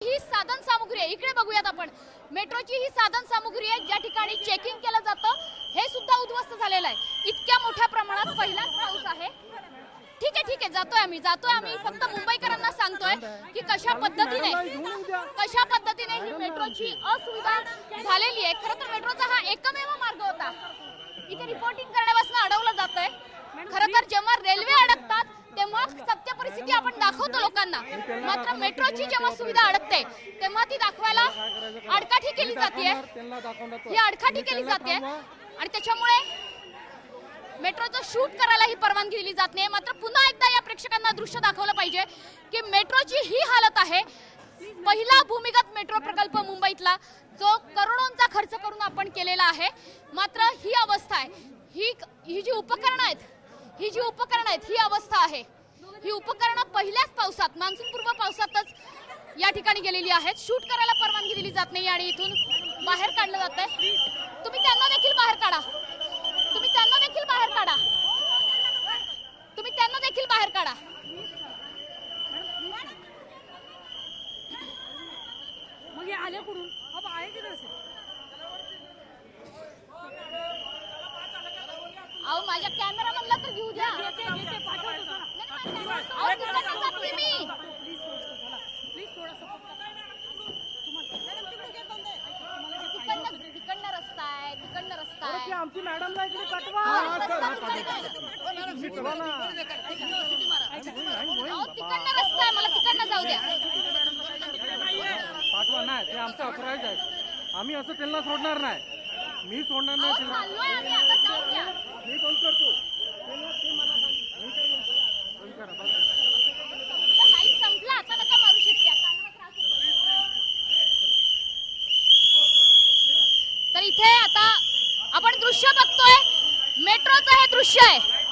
ही साधन सामुग्री आहे. इकडे बघूयात आपण. मेट्रोची ही साधन सामुग्री आहे. ज्या ठिकाणी चेकिंग केलं जातं हे सुद्धा उद्ध्वस्त झालेलं आहे. इतक्या मोठ्या प्रमाणात पहिलाच पाऊस आहे. ठीक आहे ठीक आहे. जातोय आम्ही. जातोय आम्ही. फक्त मुंबईकरांना सांगतोय की कशा पद्धतीने कशा पद्धतीने ही मेट्रोची असुविधा झालेली आहे. खरं तर मेट्रोचा हा एकमेव मार्ग होता. इथे रिपोर्टिंग करण्यापासून अडवलं जात आहे खरं तर जेव्हा रेल्वे अडकतात मात्र मेट्रोची जेव्हा सुविधा अडकते तेव्हा ती दाखवायला अडकाठी केली जाते ही अडकाठी केली जाते आणि त्याच्यामुळे मेट्रोचं शूट करायला ही परवानगी दिली जात नाही. मात्र पुन्हा एकदा या प्रेक्षकांना दृश्य दाखवलं पाहिजे की मेट्रोची ही हालत आहे. पहिला भूमिगत मेट्रो प्रकल्प मुंबईतला जो करोडोंचा खर्च करून आपण केलेला आहे. मात्र ही अवस्था आहे. ही ही जी उपकरणं आहेत ही जी उपकरणं आहेत ही अवस्था आहे. ही उपकरणं पहिल्याच पावसात मान्सून पूर्व पावसातच या ठिकाणी गेलेली आहेत. शूट करायला परवानगी दिली जात नाही आणि इथून बाहेर काढलं जात आहे. तुम्ही त्यांना देखील बाहेर काढा. तुम्ही त्यांना देखील बाहेर काढा. तुम्ही त्यांना देखील बाहेर काढा. मग आले कुठून? अहो माझ्या कॅमेरा मधला तर घेऊ द्या घेते घेते पाठवतो चला नाही, नाही, अहो, तिकडनं जाते मी प्लीज थोडं चला प्लीज थोडा सपोर्ट तिकडनं तिकडनं रस्ता आहे तिकडनं रस्ता आहे आमची मॅडमला इकडे कटवा तिकडनं. रस्ता आहे मला तिकडनं जाऊ द्या. पाठवा नाही ते आमचा अपराध आहे. आम्ही असं त्यांना सोडणार नाही. मी सोडणार नाही अहो त्यांना. चाललोय आम्ही आता जाऊ द्या. मी फोन करतो. त्यांना ते मला सांग- मी काय बोलतो? बंद करा, बंद करा. लाइट संपला आता नका मारू शिट्ट्या कानाला त्रास होतो तर इथे आता दृश्य बघतोय. मेट्रोचं हे दृश्य आहे.